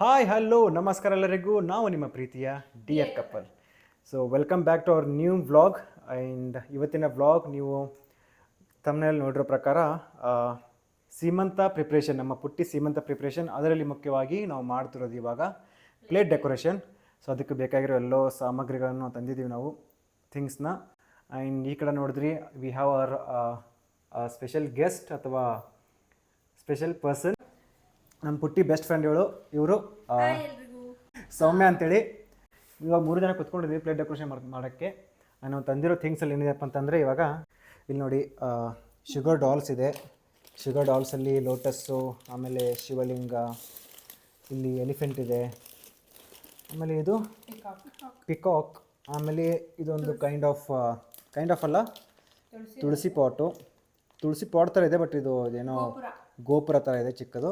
Hi hello ನಮಸ್ಕಾರ ಎಲ್ಲರಿಗೂ. ನಾವು ನಿಮ್ಮ ಪ್ರೀತಿಯ dear couple so welcome back to our new vlog and ಇವತ್ತಿನ ವ್ಲಾಗ್ ನೀವು ತಮ್ಮನಲ್ಲಿ ನೋಡಿರೋ ಪ್ರಕಾರ ಸೀಮಂತ ಪ್ರಿಪ್ರೇಷನ್ ನಮ್ಮ ಪುಟ್ಟಿ ಸೀಮಂತ ಪ್ರಿಪ್ರೇಷನ್ ಅದರಲ್ಲಿ ಮುಖ್ಯವಾಗಿ ನಾವು ಮಾಡ್ತಿರೋದು ಇವಾಗ ಪ್ಲೇಟ್ ಡೆಕೋರೇಷನ್ ಸೊ ಅದಕ್ಕೆ ಬೇಕಾಗಿರೋ ಎಲ್ಲೋ ಸಾಮಗ್ರಿಗಳನ್ನು ತಂದಿದ್ದೀವಿ ನಾವು ಥಿಂಗ್ಸ್ನ ಆ್ಯಂಡ್ ಈ ಕಡೆ ನೋಡಿದ್ರಿ we have our special guest ಅಥವಾ ಸ್ಪೆಷಲ್ ಪರ್ಸನ್ ನಮ್ಮ ಪುಟ್ಟಿ ಬೆಸ್ಟ್ ಫ್ರೆಂಡ್ ಫ್ರೆಂಡ್ಗಳು ಇವರು ಸೌಮ್ಯ ಅಂತೇಳಿ. ಇವಾಗ ಮೂರು ಜನ ಕುತ್ಕೊಂಡಿದ್ವಿ ಪ್ಲೇಟ್ ಡೆಕೋರೇಷನ್ ಮಾಡೋಕ್ಕೆ. ನಾನು ತಂದಿರೋ ಥಿಂಗ್ಸಲ್ಲಿ ಏನಿದೆಯಪ್ಪ ಅಂತಂದರೆ ಇವಾಗ ಇಲ್ಲಿ ನೋಡಿ ಶುಗರ್ ಡಾಲ್ಸ್ ಇದೆ. ಶುಗರ್ ಡಾಲ್ಸಲ್ಲಿ ಲೋಟಸ್ಸು ಆಮೇಲೆ ಶಿವಲಿಂಗ ಇಲ್ಲಿ ಎಲಿಫೆಂಟ್ ಇದೆ. ಆಮೇಲೆ ಇದು ಪಿಕಾಕ್ ಆಮೇಲೆ ಇದೊಂದು ಕೈಂಡ್ ಆಫ್ ಕೈಂಡ್ ಆಫ್ ಅಲ್ಲ? ತುಳಸಿ ಪಾಟು ತುಳಸಿ ಪಾಟ್ ಥರ ಇದೆ ಬಟ್ ಇದು ಏನೋ ಗೋಪುರ. ಥರ ಇದೆ ಚಿಕ್ಕದು.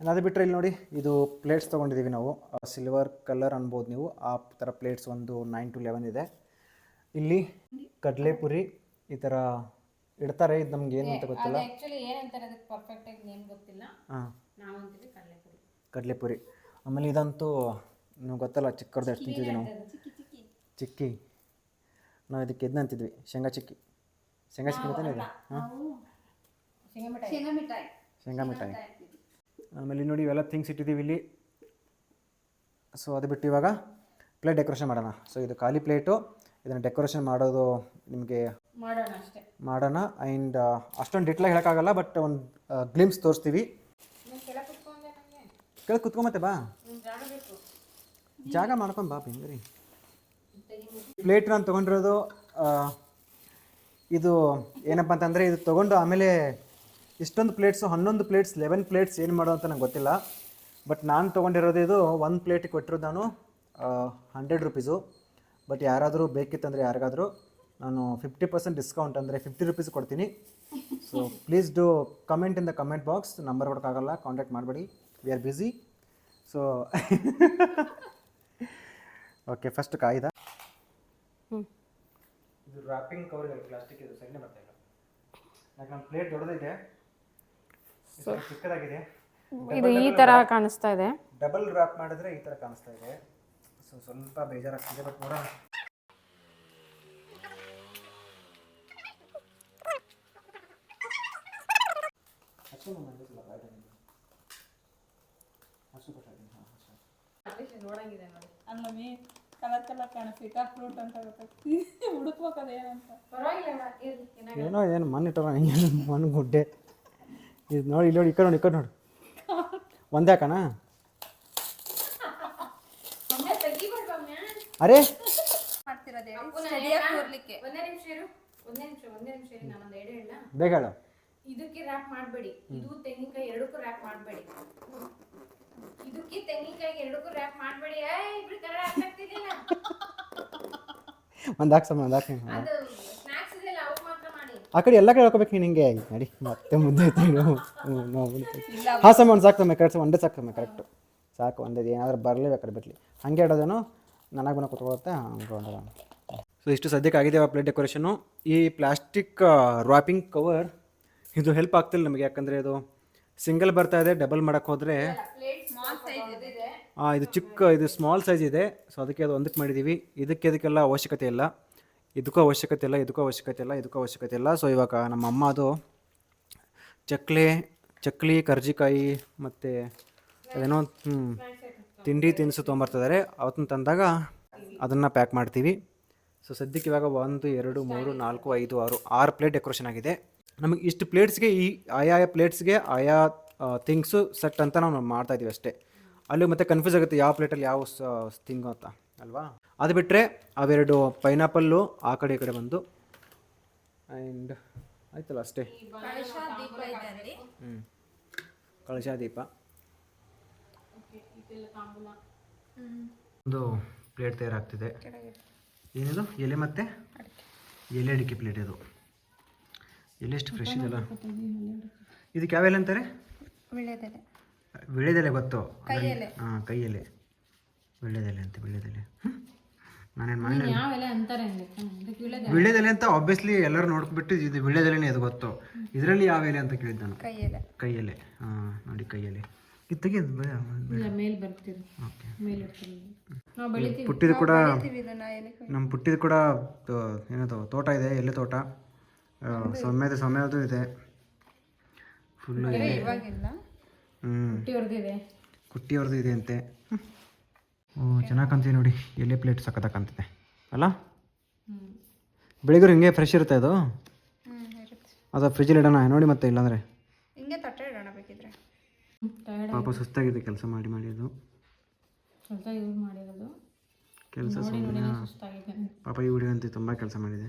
ಅದು ಬಿಟ್ಟರೆ ಇಲ್ಲಿ ನೋಡಿ ಇದು ಪ್ಲೇಟ್ಸ್ ತೊಗೊಂಡಿದ್ದೀವಿ ನಾವು. ಸಿಲ್ವರ್ ಕಲರ್ ಅನ್ಬೋದು ನೀವು. ಆ ಥರ ಪ್ಲೇಟ್ಸ್ ಒಂದು ನೈನ್ ಟು ಲೆವೆನ್ ಇದೆ. ಇಲ್ಲಿ ಕಡಲೆಪುರಿ ಈ ಥರ ಇಡ್ತಾರೆ. ಇದು ನಮ್ಗೆ ಏನು ಅಂತ ಗೊತ್ತಿಲ್ಲ. ಆಕ್ಚುಲಿ ಏನಂತಾರೆ ಅದಕ್ಕೆ ಪರ್ಫೆಕ್ಟ್ ಆಗಿ ನೇಮ್ ಗೊತ್ತಿಲ್ಲ. ಹಾಂ. ನಾವು ಅಂತೀವಿ ಕಡಲೆಪುರಿ. ಕಡಲೆಪುರಿ. ಆಮೇಲೆ ಇದಂತೂ ನೀವು ಗೊತ್ತಲ್ಲ ಚಿಕ್ಕವ್ರದ್ದು ಎಷ್ಟು ತಿಂತಿದ್ವಿ ನಾವು. ಚಿಕ್ಕಿ ನಾವು ಇದಕ್ಕೆ ಇದನ್ನ ಅಂತಿದ್ವಿ. ಶೇಂಗಾ ಚಿಕ್ಕಿ. ಶೇಂಗಾ ಚಿಕ್ಕಿ ಅಂತಾನೆ ಇದೆ. ಹಾಂ. ಶೇಂಗಾ ಮಿಠಾಯಿ. ಶೇಂಗಾ ಮಿಠಾಯಿ. ಆಮೇಲೆ ಇಲ್ಲಿ ನೋಡಿ ಇವೆಲ್ಲ ಥಿಂಗ್ಸ್ ಇಟ್ಟಿದ್ದೀವಿ ಇಲ್ಲಿ. ಸೊ ಅದು ಬಿಟ್ಟು ಇವಾಗ ಪ್ಲೇಟ್ ಡೆಕೋರೇಷನ್ ಮಾಡೋಣ. ಸೊ ಇದು ಖಾಲಿ ಪ್ಲೇಟು ಇದನ್ನು ಡೆಕೋರೇಷನ್ ಮಾಡೋದು ನಿಮಗೆ ಮಾಡೋಣ ಆ್ಯಂಡ್ ಅಷ್ಟೊಂದು ಡಿಟ್ಲಾಗಿ ಹೇಳೋಕ್ಕಾಗಲ್ಲ ಬಟ್ ಒಂದು ಗ್ಲಿಮ್ಸ್ ತೋರಿಸ್ತೀವಿ. ಕುತ್ಕೊಂಡೆ ನನಗೆ ಕೇಳಿ ಕುತ್ಕೊಂಬತ್ತೆ ಬಾ. ಜಾಗ ಮಾಡ್ಕೊಂಡು ಬಾ ಬೆಂಗ್ರಿ ಪ್ಲೇಟ್ ನಾನು ತೊಗೊಂಡಿರೋದು ಇದು ಏನಪ್ಪ ಅಂತಂದರೆ ಇದು ತೊಗೊಂಡು ಆಮೇಲೆ ಇಷ್ಟೊಂದು ಪ್ಲೇಟ್ಸು ಹನ್ನೊಂದು ಪ್ಲೇಟ್ಸ್ ಲೆವೆನ್ ಪ್ಲೇಟ್ಸ್ ಏನು ಮಾಡೋ ಅಂತ ನಂಗೆ ಗೊತ್ತಿಲ್ಲ. ಬಟ್ ನಾನು ತೊಗೊಂಡಿರೋದು ಇದು ಒಂದು ಪ್ಲೇಟಿಗೆ ಕೊಟ್ಟಿರೋದು ನಾನು ಹಂಡ್ರೆಡ್ ರುಪೀಸು ಬಟ್ ಯಾರಾದರೂ ಬೇಕಿತ್ತಂದರೆ ಯಾರಿಗಾದರೂ ನಾನು ಫಿಫ್ಟಿ ಪರ್ಸೆಂಟ್ ಡಿಸ್ಕೌಂಟ್ ಅಂದರೆ ಫಿಫ್ಟಿ ರುಪೀಸ್ ಕೊಡ್ತೀನಿ. So please do comment in the comment box number ಕೊಡೋಕ್ಕಾಗಲ್ಲ contact ಮಾಡಬೇಡಿ. We are busy so okay first ಕಾಯ್ದ. ಇದು ರ್ಯಾಪಿಂಗ್ ಕವರ್ ಇದೆ ಪ್ಲಾಸ್ಟಿಕ್ ಇದು ಸರಿನೇ ಬರ್ತಾ ಇಲ್ಲ. ಯಾಕೆ ನಮ್ಮ ಪ್ಲೇಟ್ ದೊಡ್ಡದಿದೆ. ಇದು ಚಿಕ್ಕದಾಗಿದೆ. ಇದು ಈ ತರ ಕಾಣಿಸ್ತಾ ಇದೆ. ಡಬಲ್ ರ್ಯಾಪ್ ಮಾಡಿದ್ರೆ ಈ ಥರ ಕಾಣಿಸ್ತಾ ಇದೆ. ಸೊ ಸ್ವಲ್ಪ ಬೇಜಾರಾಗ್ತಿದೆ ಬಟ್ ನೋಡೋಣ. ನೋಡಂಗಿದೆ ನೋಡಿ. ಅಲ್ಲಮ್ಮಿ ಕಲರ್ ಕಲರ್ ಫ್ರೂಟ್ ಅಂತ ಗೊತ್ತಾಗ್ತಿ ಅಂತ ಪರವಾಗಿಲ್ಲ ಏನೋ ಏನು ಮಣ್ಣಿಟ್ಟ ಮಣ್ಣು ಗುಡ್ಡೆ. ಇದು ನೋಡಿ ಇಲ್ಲಿ ನೋಡಿ ಈ ಕಡೆ ನೋಡಿ ಈ ಕಡೆ ನೋಡಿ. ಒಂದೇ ಕಣ ಒಮ್ಮೆ ಅರೆ? ಬೇಗ ಹೇಳು. ಇದಕ್ಕೆ ರ್ಯಾಪ್ ಮಾಡಬೇಡಿ. ಇದು ತೆಂಗಿನಕಾಯಿ ಎರಡಕ್ಕೂ ರ್ಯಾಪ್ ಮಾಡಬೇಡಿ. ಇದಕ್ಕೆ ತೆಂಗಿನಕಾಯಿ ಎರಡಕ್ಕೂ ರ್ಯಾಪ್ ಮಾಡಬೇಡಿ. ಏ ಇಬ್ರು ಕನ್ನಡ ಅರ್ಥ ಆಗ್ತಿದ್ದಿಲ್ಲ ಒಂದು ಹಾಕ್ಸಮ್ಮ ಒಂದು ಹಾಕಿ ಅದು ಸ್ನಾಕ್ಸ್ ಇದೆಯಲ್ಲ ಅವು ಮಾತ್ರ ಮಾಡಿ ಆ ಕಡೆ ಎಲ್ಲ ಕಡೆ ಹಾಕೋಬೇಕು ನಿಂಗೆ ನಡಿ ಮತ್ತೆ ಮುದ್ದೆ ಐತೆ ಹಾಂ ಸಮ ಒಂದು ಸಾಕ್ತಮ್ಮ ಕರೆಕ್ಟ್ ಒಂದೇ ಸಾಕ್ತಮ್ಮ ಕರೆಕ್ಟು. ಸಾಕು ಒಂದೇ ಏನಾದರೂ ಬರಲಿ ಬೇಕಾದ್ರೆ ಬಿಟ್ಲಿ ಹಂಗೆ ಇಡೋದೇನು ನನಗೆ ಬಂದು ಕೂತ್ಕೊಳ್ಳುತ್ತೆ ಹಂಗೆ ಸೊ ಇಷ್ಟು ಸದ್ಯಕ್ಕೆ ಆಗಿದೆ ಆ ಪ್ಲೇಟ್ ಡೆಕೋರೇಷನು ಈ ಪ್ಲಾಸ್ಟಿಕ್ ರಾಪಿಂಗ್ ಕವರ್ ಇದು ಹೆಲ್ಪ್ ಆಗ್ತಿಲ್ಲ ನಮಗೆ. ಯಾಕಂದರೆ ಇದು ಸಿಂಗಲ್ ಬರ್ತಾ ಇದೆ ಡಬಲ್ ಮಾಡೋಕ್ಕೆ ಹೋದರೆ ಹಾಂ ಸೈಜ್ ಇದೆ ಇದು ಚಿಕ್ಕ ಇದು ಸ್ಮಾಲ್ ಸೈಜ್ ಇದೆ. ಸೊ ಅದಕ್ಕೆ ಅದು ಒಂದಕ್ಕೆ ಮಾಡಿದ್ದೀವಿ ಇದಕ್ಕೆ ಇದಕ್ಕೆಲ್ಲ ಅವಶ್ಯಕತೆ ಇಲ್ಲ. ಇದಕ್ಕೂ ಅವಶ್ಯಕತೆ ಇಲ್ಲ ಇದಕ್ಕೂ ಅವಶ್ಯಕತೆ ಇಲ್ಲ ಇದಕ್ಕೂ ಅವಶ್ಯಕತೆ ಇಲ್ಲ. ಸೊ ಇವಾಗ ನಮ್ಮ ಅಮ್ಮ ಅದು ಚಕ್ಲಿ ಚಕ್ಲಿ, ಕರ್ಜಿಕಾಯಿ ಮತ್ತು ಅದೇನೋ ತಿಂಡಿ ತಿನಿಸು ತೊಗೊಂಬರ್ತಿದ್ದಾರೆ ಅವತ್ತನ್ನು ತಂದಾಗ ಅದನ್ನು ಪ್ಯಾಕ್ ಮಾಡ್ತೀವಿ. ಸೊ ಸದ್ಯಕ್ಕೆ ಇವಾಗ ಒಂದು, ಎರಡು, ಮೂರು, ನಾಲ್ಕು, ಐದು, ಆರು ಆರು ಪ್ಲೇಟ್ ಡೆಕೋರೇಷನ್ ಆಗಿದೆ. ನಮಗೆ ಇಷ್ಟು ಪ್ಲೇಟ್ಸ್ಗೆ ಈ ಆಯಾ ಪ್ಲೇಟ್ಸ್ಗೆ ಆಯಾ ಥಿಂಗ್ಸು ಸೆಟ್ ಅಂತ ನಾವು ಮಾಡ್ತಾ ಇದೀವಿ ಅಷ್ಟೇ. ಅಲ್ಲಿ ಮತ್ತೆ ಕನ್ಫ್ಯೂಸ್ ಆಗುತ್ತೆ ಯಾವ ಪ್ಲೇಟಲ್ಲಿ ಯಾವ ಥಿಂಗು ಅಂತ. ಅಲ್ವಾ? ಅದು ಬಿಟ್ಟರೆ ಅವೆರಡು ಪೈನಾಪಲ್ಲು ಆ ಕಡೆ ಈ ಕಡೆ ಬಂದು ಆ್ಯಂಡ್ ಆಯ್ತಲ್ಲ ಅಷ್ಟೇ. ಹ್ಞೂ ಕಳಶ ದೀಪ. ಒಂದು ಪ್ಲೇಟ್ ತಯಾರಾಗ್ತಿದೆ. ಏನಿದು? ಎಲೆ ಮತ್ತೆ? ಎಲೆ ಅಡಿಕೆ ಪ್ಲೇಟ್ ಇದು ಎಲೆ ಎಷ್ಟು ಫ್ರೆಶ್ ಇದೆಲ್ಲ ಇದಕ್ಕೆ ಯಾವ ಎಲೆ ಅಂತಾರೆ ವಿಳೆದೆಲೆ ಗೊತ್ತು. ಹಾಂ ಕೈ ಎಲೆ ವಿಳ್ಳೆದೆಲೆ ಅಂತ ವಿಳ್ಳೆದೆಲೆ ನಾನೇನು ಮಾಡಿ ಯಾವ ಎಲೆ ಅಂತಾರೆ ಅಂತ ಆಬ್ವಿಯಸ್ಲಿ ಎಲ್ಲರೂ ನೋಡ್ಬಿಟ್ಟು ಇದು ವಿಳ್ಳೆದೆಲೆನೇ ಅದು ಗೊತ್ತು. ಇದರಲ್ಲಿ ಯಾವ ಎಲೆ ಅಂತ ಕೇಳಿದ್ದು ನಾನು. ಕೈಯಲ್ಲೇ ಕೈಯಲ್ಲೇ ಹಾಂ ನೋಡಿ ಕೈಯಲ್ಲಿ ಇದು ಇಲ್ಲ ಮೇಲ್ ಬರ್ತೀರಿ ಓಕೆ. ಮೇಲ್ ಪುಟ್ಟಿದು ಕೂಡ ನಮ್ಮ ಪುಟ್ಟಿದು ಕೂಡ ಏನದು ತೋಟ ಇದೆ ಎಲೆ ತೋಟ. ಸಮಯದ ಸೊಮ್ಮೆದು ಸೊಮ್ಮೆದು ಇದೆ. ಫುಲ್ಲು ಹ್ಞೂ ಕುಟ್ಟಿಯವ್ರದ್ದು ಇದೆ. ಅಂತೆ. ಚೆನ್ನಾಗಿ ಕಾಣ್ತಿದೆ ನೋಡಿ. ಎಲೆ ಪ್ಲೇಟ್ ಸಖತ್ತಾಗಿ ಕಾಣ್ತಿದೆ. ಅಲ್ಲ? ಬೆಳಿಗ್ಗೆ ಹಿಂಗೆ ಫ್ರೆಶ್ ಇರುತ್ತೆ ಅದು? ಅದು ಫ್ರಿಜ್ಜಲ್ಲಿ ಇಡೋಣ ನೋಡಿ ಮತ್ತೆ ಇಲ್ಲಾಂದರೆ. ಹಿಂಗೆ ತಟ್ಟೆ ಇಡೋಣ ಬೇಕಿದ್ರೆ. ಪಾಪ ಸುಸ್ತಾಗಿದೆ ಕೆಲಸ ಮಾಡಿ ಮಾಡಿ ಅದು. ಸ್ವಲ್ಪ ಯೂಸ್ ಮಾಡಿರೋದು. ಕೆಲಸ ಪಾಪ ಈ ಹುಡುಗಂತೂ ತುಂಬ ಕೆಲಸ ಮಾಡಿದೆ.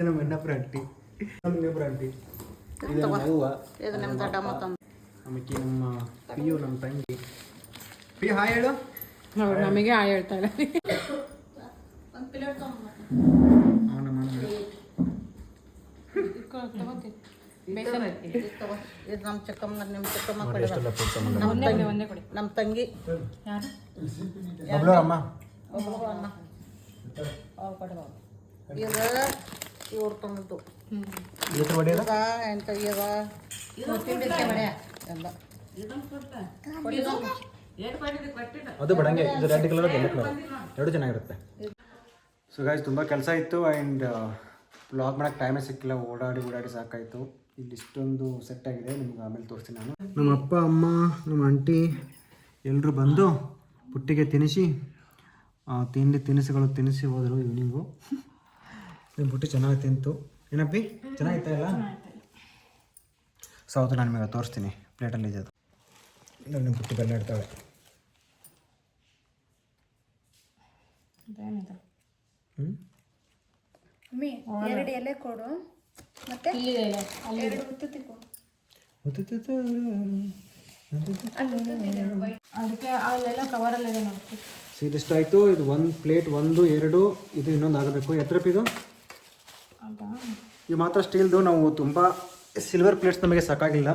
ನಮ್ಮ ಆಂಟಿ ಆಂಟಿ ಇದು. ನಮ್ಮ ಅವ್ವ ಇದು ನಮ್ಮ ದೊಡ್ಡಮ್ಮ ಆಮೇಲೆ ನಮ್ಮ ಪಿಯು ನಮ್ಮ ತಂಗಿ. ಪಿ ಹಾಯ್ ಹೇಳು. ನಮಗೆ ಪ್ಲೇಟ್ ತೊಗೊಂಡು ಅವನ ಇದು ನಮ್ಮ ಚಿಕ್ಕಮ್ಮ ನಿಮ್ಮ ಚಿಕ್ಕಮ್ಮ ನಮ್ಮ ತಂಗಿ. ಈಗ ಇವ್ರು ತಂದದ್ದು ಅದು ಬಡಂಗೆ ಇದು ರೆಡ್ ಕಲರ್ ಕಲರ್. ಎರಡು ಚೆನ್ನಾಗಿರುತ್ತೆ. ಸೊ ಗಾಯ್ಸ್ ತುಂಬ ಕೆಲಸ ಇತ್ತು ಆ್ಯಂಡ್ ಬ್ಲಾಗ್ ಮಾಡೋಕ್ಕೆ ಟೈಮೇ ಸಿಕ್ಕಿಲ್ಲ. ಓಡಾಡಿ ಓಡಾಡಿ ಸಾಕಾಯಿತು. ಇಲ್ಲಿ ಇಷ್ಟೊಂದು ಸೆಟ್ ಆಗಿದೆ. ನಿಮ್ಗೆ ಆಮೇಲೆ ತೋರಿಸ್ತೀನಿ ನಾನು. ನಮ್ಮ ಅಪ್ಪ ಅಮ್ಮ ನಮ್ಮ ಆಂಟಿ ಎಲ್ಲರೂ ಬಂದು ಪುಟ್ಟಿಗೆ ತಿನಿಸಿ ತಿಂಡಿ ತಿನಿಸುಗಳು ತಿನ್ನಿಸಿ ಹೋದರು ಇವ್ನಿಂಗು ನಿಮ್ಮ ಪುಟ್ಟಿ ಚೆನ್ನಾಗಿ ತಿಂತು. ಏನಪ್ಪಿ? ಚೆನ್ನಾಗಿತ್ತ ಇಲ್ಲ ಸೊ ಅದು ನಾನು ನಿಮಗೆ ತೋರಿಸ್ತೀನಿ ಪ್ಲೇಟಲ್ಲಿ ಇದೆ ನಿಮ್ಮ ಪುಟ್ಟಿ ಬೆಲ್ಲ ಇಡ್ತಾಳೆ. ಎರಡು ಎಲೆ ಕೊಡು. ಮತ್ತೆ? ಎರಡು ಅದಕ್ಕೆ ಅಲ್ಲೆಲ್ಲ ಕವರಲ್ಲಿದೆ ನೋಡಿ. ಸೊ ಇದಿಷ್ಟು ಆಯಿತು. ಇದು ಒಂದು ಪ್ಲೇಟ್ ಒಂದು ಎರಡು ಇದು ಇನ್ನೊಂದು ಆಗಬೇಕು. ಎತ್ತರಪ್ಪ ಇದು ಇದು ಮಾತ್ರ ಸ್ಟೀಲ್ದು ನಾವು ತುಂಬ ಸಿಲ್ವರ್ ಪ್ಲೇಟ್ಸ್ ನಮಗೆ ಸಾಕಾಗಿಲ್ಲ.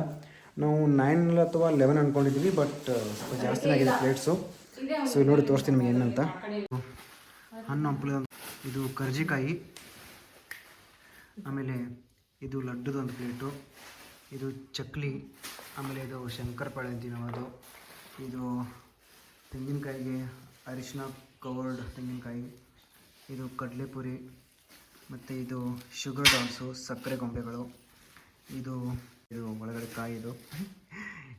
ನಾವು ನೈನ್ ಅಥವಾ ಲೆವೆನ್ ಅಂದ್ಕೊಂಡಿದ್ದೀವಿ ಬಟ್ ಸ್ವಲ್ಪ ಜಾಸ್ತಿ ಆಗಿದೆ ಪ್ಲೇಟ್ಸು ಸೊ ನೋಡಿ ತೋರಿಸ್ತೀನಿ ನಿಮಗೆ ಏನಂತ. ಹಣ್ಣು ಹಂಪಲು ಇದು ಕರ್ಜಿಕಾಯಿ. ಆಮೇಲೆ ಇದು ಲಡ್ಡುದು ಒಂದು ಪ್ಲೇಟು ಇದು ಚಕ್ಲಿ. ಆಮೇಲೆ ಇದು ಶಂಕರಪಾಳೆ ಅಂತೀವಿ ನಾವು ಅದು ಇದು ತೆಂಗಿನಕಾಯಿಗೆ ಅರಿಶಿನ ಕವರ್ಡ್ ತೆಂಗಿನಕಾಯಿ. ಇದು ಕಡಲೆಪುರಿ. ಮತ್ತು ಇದು ಶುಗರ್ ಡಾನ್ಸು ಸಕ್ಕರೆ ಗೊಂಬೆಗಳು. ಇದು ಇದು ಒಳಗಡೆ ಕಾಯಿ ಇದು.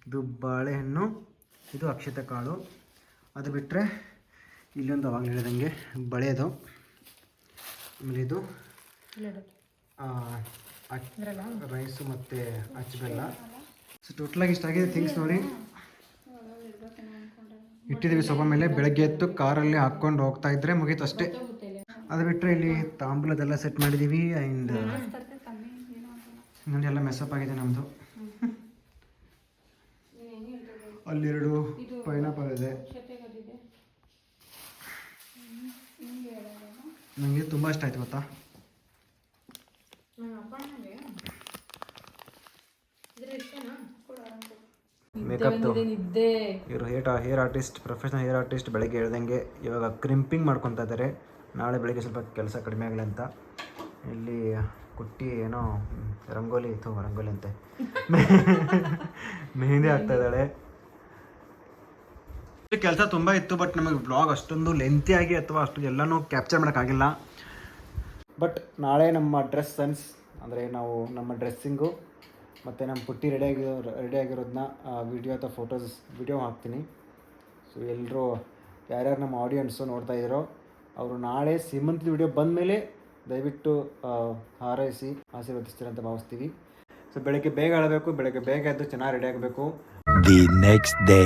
ಇದು ಬಾಳೆಹಣ್ಣು ಇದು ಅಕ್ಷತೆ ಕಾಳು. ಅದು ಬಿಟ್ಟರೆ ಇಲ್ಲೊಂದು ಅವಾಗ ಹೇಳಿದಂಗೆ ಬಳೆದು. ಆಮೇಲೆ ಇದು ರೈಸು ಮತ್ತು ಅಚ್ಚು ಬೆಲ್ಲ ಸೊ ಟೋಟಲಾಗಿ ಇಷ್ಟಾಗಿದೆ ಥಿಂಗ್ಸ್ ನೋಡಿ. ಇಟ್ಟಿದ್ದೀವಿ ಸೊಬ ಮೇಲೆ. ಬೆಳಗ್ಗೆ ಎದ್ದು ಕಾರಲ್ಲಿ ಹಾಕ್ಕೊಂಡು ಹೋಗ್ತಾ ಇದ್ರೆ ಮುಗೀತು ಅಷ್ಟೇ. ಅದು ಬಿಟ್ಟರೆ ಇಲ್ಲಿ ತಾಂಬೂಲದೆಲ್ಲ ಸೆಟ್ ಮಾಡಿದ್ದೀವಿ ಆ್ಯಂಡ್ ನೋಡಿ ಎಲ್ಲ ಮೆಸಪ್ ಆಗಿದೆ ನಮ್ಮದು ಅಲ್ಲೆರಡು ಪೈನಾಪಲ್ ಇದೆ. ನನಗೆ ತುಂಬ ಇಷ್ಟ ಆಯ್ತು ಗೊತ್ತಾ? ಮೇಕಪ್ದು ನಿದ್ದೆ ಇವರು hair hair artist professional hair artist ಬೆಳಗ್ಗೆ ಹೇಳ್ದಂಗೆ ಇವಾಗ ಕ್ರಿಂಪಿಂಗ್ ಮಾಡ್ಕೊತಾ ಇದ್ದಾರೆ ನಾಳೆ ಬೆಳಗ್ಗೆ ಸ್ವಲ್ಪ ಕೆಲಸ ಕಡಿಮೆ ಆಗಲಿ ಅಂತ. ಇಲ್ಲಿ ಕುಟ್ಟಿ ಏನೋ ರಂಗೋಲಿ ಇತ್ತು ರಂಗೋಲಿ ಅಂತೆ. ಮೆಹಂದಿ ಆಗ್ತಾ ಇದ್ದಾಳೆ. ಕೆಲಸ ತುಂಬ ಇತ್ತು ಬಟ್ ನಮಗೆ ಬ್ಲಾಗ್ ಅಷ್ಟೊಂದು ಲೆಂತಿಯಾಗಿ ಅಥವಾ ಅಷ್ಟು ಎಲ್ಲನೂ ಕ್ಯಾಪ್ಚರ್ ಮಾಡೋಕ್ಕಾಗಿಲ್ಲ ಬಟ್ ನಾಳೆ ನಮ್ಮ ಡ್ರೆಸ್ ಸೆನ್ಸ್ ಅಂದರೆ ನಾವು ನಮ್ಮ ಡ್ರೆಸ್ಸಿಂಗು ಮತ್ತು ನಮ್ಮ ಪುಟ್ಟಿ ರೆಡಿ ಆಗಿರೋ ರೆಡಿ ಆಗಿರೋದನ್ನ ವಿಡಿಯೋ ಅಥವಾ ಫೋಟೋಸ್ ವಿಡಿಯೋ ಹಾಕ್ತೀನಿ. ಸೊ ಎಲ್ಲರೂ ಯಾರ್ಯಾರು ನಮ್ಮ ಆಡಿಯನ್ಸು ನೋಡ್ತಾ ಇದ್ದೀರೋ ಅವರು ನಾಳೆ ಸೀಮಂತದ ವಿಡಿಯೋ ಬಂದಮೇಲೆ ದಯವಿಟ್ಟು ಆ, ಹಾರೈಸಿ ಆಶೀರ್ವದಿಸ್ತೀರ ಅಂತ ಭಾವಿಸ್ತೀವಿ. ಸೊ ಬೆಳಗ್ಗೆ ಬೇಗ ಆಳಬೇಕು ಬೆಳಗ್ಗೆ ಬೇಗ ಎದ್ದು ಚೆನ್ನಾಗಿ ರೆಡಿ ಆಗಬೇಕು. ದಿ ನೆಕ್ಸ್ಟ್ ಡೇ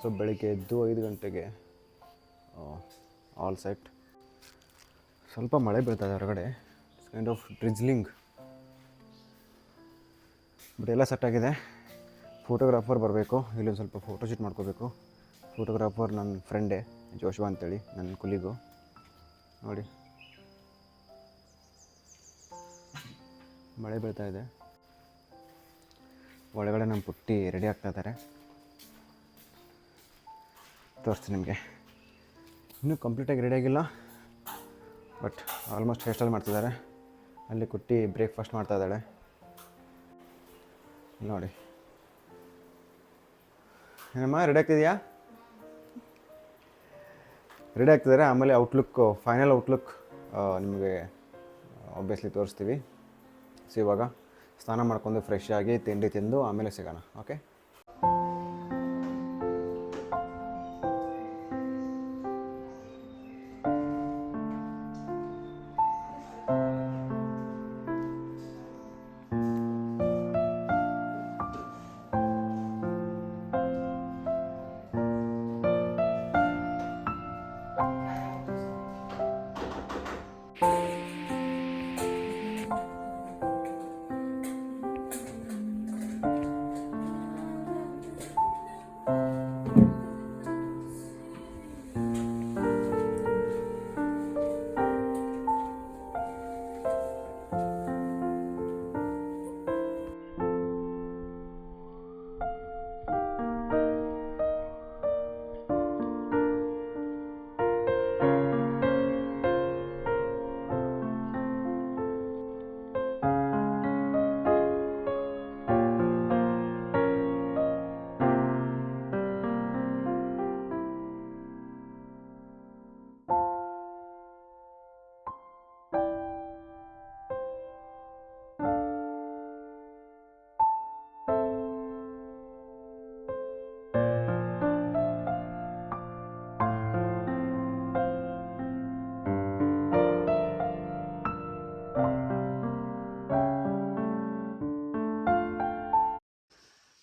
ಸೊ ಬೆಳಿಗ್ಗೆ ಎದ್ದು ಐದು ಗಂಟೆಗೆ ಆಲ್ ಸೆಟ್ ಸ್ವಲ್ಪ ಮಳೆ ಬೀಳ್ತಾ ಇದೆ ಹೊರಗಡೆ. It's kind of drizzling but ಎಲ್ಲ ಸೆಟ್ ಆಗಿದೆ. ಫೋಟೋಗ್ರಾಫರ್ ಬರಬೇಕು. ಇಲ್ಲೊಂದು ಸ್ವಲ್ಪ ಫೋಟೋ ಶೂಟ್ ಮಾಡ್ಕೋಬೇಕು. ಫೋಟೋಗ್ರಾಫರ್ ನನ್ನ ಫ್ರೆಂಡೇ ಜೋಶ್ವಾ ಅಂತೇಳಿ ನನ್ನ ಕುಲಿಗು ನೋಡಿ. ಮಳೆ ಬೀಳ್ತಾ ಇದೆ. ಒಳಗಡೆ ನಮ್ಮ ಪುಟ್ಟಿ ರೆಡಿ ಆಗ್ತಾ ಇದ್ದಾರೆ ತೋರಿಸ್ತೀನಿ ನಿಮಗೆ. ಇನ್ನೂ ಕಂಪ್ಲೀಟಾಗಿ ರೆಡಿ ಆಗಿಲ್ಲ. ಬಟ್ ಆಲ್ಮೋಸ್ಟ್ ಹೇರ್ ಮಾಡ್ತಿದ್ದಾರೆ. ಅಲ್ಲಿ ಕುಟ್ಟಿ ಬ್ರೇಕ್ಫಾಸ್ಟ್ ಮಾಡ್ತಾ ಇದ್ದಾಳೆ. ನೋಡಿ. ಏನಮ್ಮ ರೆಡಿ ಆಗ್ತಿದೆಯಾ? ರೆಡಿ ಆಗ್ತಿದ್ದಾರೆ. ಆಮೇಲೆ ಔಟ್ಲುಕ್ ಫೈನಲ್ ಔಟ್ಲುಕ್ ನಿಮಗೆ ಆಬ್ವಿಯಸ್ಲಿ ತೋರಿಸ್ತೀವಿ. ಸೊ ಇವಾಗ ಸ್ನಾನ ಮಾಡ್ಕೊಂಡು ಫ್ರೆಶ್ ಆಗಿ ತಿಂಡಿ ತಿಂದು ಆಮೇಲೆ ಸಿಗೋಣ ಓಕೆ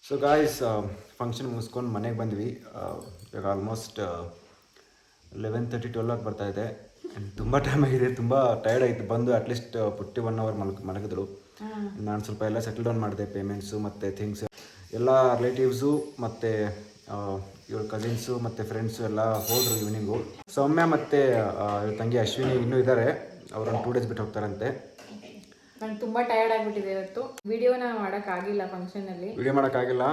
ಸೊ ಗಾಯ್ಸ್ ಫಂಕ್ಷನ್ ಮುಗಿಸ್ಕೊಂಡು ಮನೆಗೆ ಬಂದ್ವಿ. ಆ, ಇವಾಗ ಆಲ್ಮೋಸ್ಟ್ ಲೆವೆನ್ ತರ್ಟಿ ಟ್ವೆಲ್ ಬರ್ತಾಯಿದೆ ಬರ್ತಾ ಇದೆ. ತುಂಬ ಟೈಮ್ ಆಗಿದೆ. ತುಂಬ ಟೈರ್ಡ್ ಆಯಿತು. ಬಂದು at least fifty one hour ಮಲಗ್ ಮಲಗಿದ್ರು ನಾನು ಸ್ವಲ್ಪ ಎಲ್ಲ ಸೆಟಲ್ ಡೌನ್ ಮಾಡಿದೆ. ಪೇಮೆಂಟ್ಸು ಮತ್ತು ಥಿಂಗ್ಸ್ ಎಲ್ಲ ರಿಲೇಟಿವ್ಸು ಮತ್ತು ಇವ್ರ ಕಸಿನ್ಸು ಮತ್ತು ಫ್ರೆಂಡ್ಸು ಎಲ್ಲ ಹೋದರು ಈವ್ನಿಂಗು ಸೌಮ್ಯ ಮತ್ತು ಇವ್ರ ತಂಗಿ ಅಶ್ವಿನಿ ಇನ್ನೂ ಇದ್ದಾರೆ ಅವ್ರೊಂದು ಟೂ ಡೇಸ್ ಬಿಟ್ಟು ಹೋಗ್ತಾರಂತೆ. ನಂಗೆ ತುಂಬಾ ಟಯರ್ಡ್ ಆಗ್ಬಿಟ್ಟಿದೆ ಇವತ್ತು. ವಿಡಿಯೋನ ಮಾಡಕ್ ಆಗಿಲ್ಲ ಫಂಕ್ಷನ್ ಅಲ್ಲಿ. ವಿಡಿಯೋ ಮಾಡೋಕ್ಕಾಗಿಲ್ಲ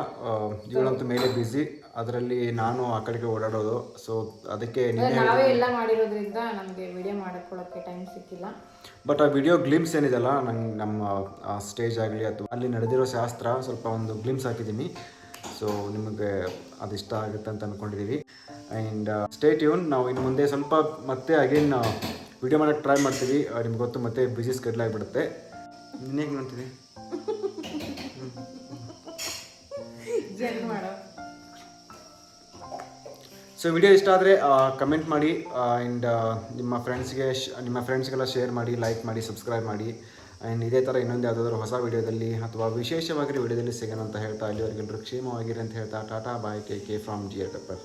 ಇವಳಂತೂ ಮೇಲೆ ಬ್ಯುಸಿ ಅದರಲ್ಲಿ ನಾನು ಆ ಕಡೆಗೆ ಓಡಾಡೋದು. ಸೊ ಅದಕ್ಕೆ ನಾವೇ ಎಲ್ಲ ಮಾಡಿರೋದ್ರಿಂದ ನಮಗೆ ವಿಡಿಯೋ ಮಾಡ್ಕೊಳ್ಳೋಕ್ಕೆ ಟೈಮ್ ಸಿಕ್ಕಿಲ್ಲ. ಬಟ್ ಆ ವಿಡಿಯೋ ಗ್ಲಿಮ್ಸ್ ಏನಿದೆಲ್ಲ? ನಂಗೆ ನಮ್ಮ ಸ್ಟೇಜ್ ಆಗಲಿ ಅಥವಾ ಅಲ್ಲಿ ನಡೆದಿರೋ ಶಾಸ್ತ್ರ ಸ್ವಲ್ಪ ಒಂದು ಗ್ಲಿಮ್ಸ್ ಹಾಕಿದ್ದೀನಿ ಸೊ ನಿಮಗೆ ಅದು ಇಷ್ಟ ಆಗುತ್ತೆ ಅಂತ ಅಂದ್ಕೊಂಡಿದ್ದೀವಿ ಆ್ಯಂಡ್ ಸ್ಟೇಟ್ ಯೂನ್ ನಾವು ಇನ್ನು ಮುಂದೆ ಸ್ವಲ್ಪ ಮತ್ತೆ ಅಗೇನ್ ವಿಡಿಯೋ ಮಾಡೋಕ್ಕೆ ಟ್ರೈ ಮಾಡ್ತೀವಿ. ನಿಮ್ಗೆ ಗೊತ್ತು ಮತ್ತೆ ಬಿಸಿ ಸ್ಕೆಡ್ಲ್ ಆಗಿಬಿಡುತ್ತೆ. ನಿನ್ನೇಗೆ ಸೊ ವಿಡಿಯೋ ಇಷ್ಟ ಆದರೆ ಕಮೆಂಟ್ ಮಾಡಿ ಆ್ಯಂಡ್ ನಿಮ್ಮ ಫ್ರೆಂಡ್ಸ್ಗೆ ನಿಮ್ಮ ಫ್ರೆಂಡ್ಸ್ಗೆಲ್ಲ ಶೇರ್ ಮಾಡಿ ಲೈಕ್ ಮಾಡಿ ಸಬ್ಸ್ಕ್ರೈಬ್ ಮಾಡಿ. ಆ್ಯಂಡ್ ಇದೇ ಥರ ಇನ್ನೊಂದು ಯಾವುದಾದ್ರು ಹೊಸ ವಿಡಿಯೋದಲ್ಲಿ ಅಥವಾ ವಿಶೇಷವಾಗಿರೋ ವಿಡಿಯೋದಲ್ಲಿ ಸಿಗೋಣ ಅಂತ ಹೇಳ್ತಾ ಅಲ್ಲಿವರೆಗೆಲ್ಲರೂ ಕ್ಷೇಮವಾಗಿರಿ ಅಂತ ಹೇಳ್ತಾ tata bye K K from Jeeyar pepper